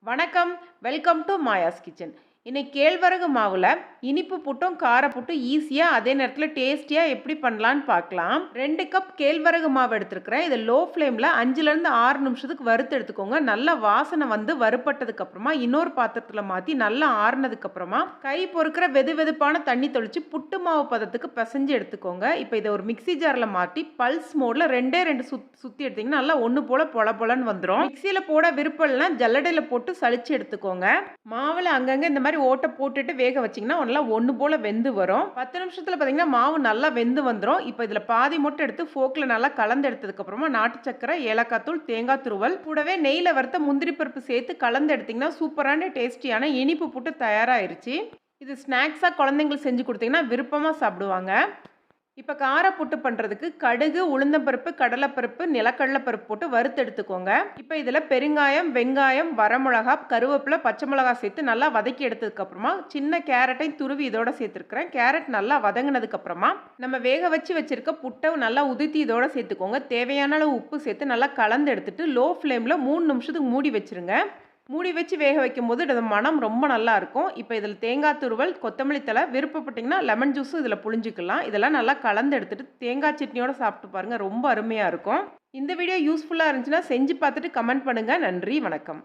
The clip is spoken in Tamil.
வணக்கம். Welcome to Maya's kitchen. இன்னைக்கு கேழ்வரகு மாவில் இனிப்பு புட்டும் கார புட்டும் ஈஸியாக அதே நேரத்தில் டேஸ்டியாக எப்படி பண்ணலான்னு பார்க்கலாம் ரெண்டு கப் கேழ்வரகு மாவு எடுத்துருக்கிறேன். இதை லோ ஃப்ளேமில் அஞ்சுலேருந்து ஆறு நிமிஷத்துக்கு வறுத்து எடுத்துக்கோங்க. நல்லா வாசனை வந்து வறுப்பட்டதுக்கப்புறமா இன்னொரு பாத்திரத்தில் மாற்றி நல்லா ஆறுனதுக்கப்புறமா கை பொறுக்கிற வெது வெதுப்பான தண்ணி தொளிச்சு புட்டு மாவு பதத்துக்கு பிசைஞ்சு எடுத்துக்கோங்க. இப்போ இதை ஒரு மிக்ஸி ஜாரில் மாட்டி பல்ஸ் மோடில் ரெண்டே ரெண்டு சுத் சுற்றி எடுத்திங்கன்னா நல்லா ஒன்று போல் பொல பொலன்னு வந்துடும் மிக்சியில் போட விருப்பம் இல்லைனா ஜல்லடையில் போட்டு சளிச்சு எடுத்துக்கோங்க. மாவில் அங்கங்கே இந்த மாதிரி ஓட்டை போட்டுட்டு வேக வச்சிங்கன்னா நல்லா ஒன்று போல் வெந்து வரும். பத்து நிமிஷத்தில் பார்த்தீங்கன்னா மாவு நல்லா வெந்து வந்துடும் இப்போ இதில் பாதி மட்டும் எடுத்து ஃபோக்கில் நல்லா கலந்து எடுத்ததுக்கப்புறமா நாட்டு சக்கரை ஏலக்காய் தூள் தேங்காய் துருவல் கூடவே நெய்யில் வறுத்த முந்திரி பருப்பு சேர்த்து கலந்து எடுத்திங்கன்னா சூப்பரான டேஸ்டியான இனிப்பு புட்டு தயாராகிருச்சு இது ஸ்நாக்ஸாக குழந்தைங்களுக்கு செஞ்சு கொடுத்தீங்கன்னா விருப்பமாக சாப்பிடுவாங்க. இப்போ காரப்புட்டு பண்ணுறதுக்கு கடுகு உளுந்தம்பருப்பு கடலைப்பருப்பு நிலக்கடலை பருப்பு போட்டு வறுத்து எடுத்துக்கோங்க. இப்போ இதில் பெருங்காயம் வெங்காயம் வரமிளகா கருவேப்பிலை பச்சை மிளகா சேர்த்து நல்லா வதக்கி எடுத்ததுக்கப்புறமா சின்ன கேரட்டையும் துருவி இதோட சேர்த்துருக்குறேன். கேரட் நல்லா வதங்கினதுக்கப்புறமா நம்ம வேக வச்சு வச்சுருக்க புட்டை நல்லா உதித்தி இதோட சேர்த்துக்கோங்க. தேவையான அளவு உப்பு சேர்த்து நல்லா கலந்து எடுத்துட்டு லோ ஃப்ளேமில் மூணு நிமிஷத்துக்கு மூடி வச்சுருங்க. மூடி வச்சு வேக வைக்கும் போது இது மனம் ரொம்ப நல்லா இருக்கும். இப்போ இதில் தேங்காய் துருவல் கொத்தமல்லி தலை விருப்பப்பட்டிங்கன்னா லெமன் ஜூஸும் இதில் புழிஞ்சிக்கலாம். இதெல்லாம் நல்லா கலந்து எடுத்துட்டு தேங்காய் சட்னியோட சாப்பிட்டு பாருங்கள் ரொம்ப அருமையாக இருக்கும். இந்த வீடியோ யூஸ்ஃபுல்லாக இருந்துச்சுன்னா செஞ்சு பார்த்துட்டு கமெண்ட் பண்ணுங்கள் நன்றி வணக்கம்.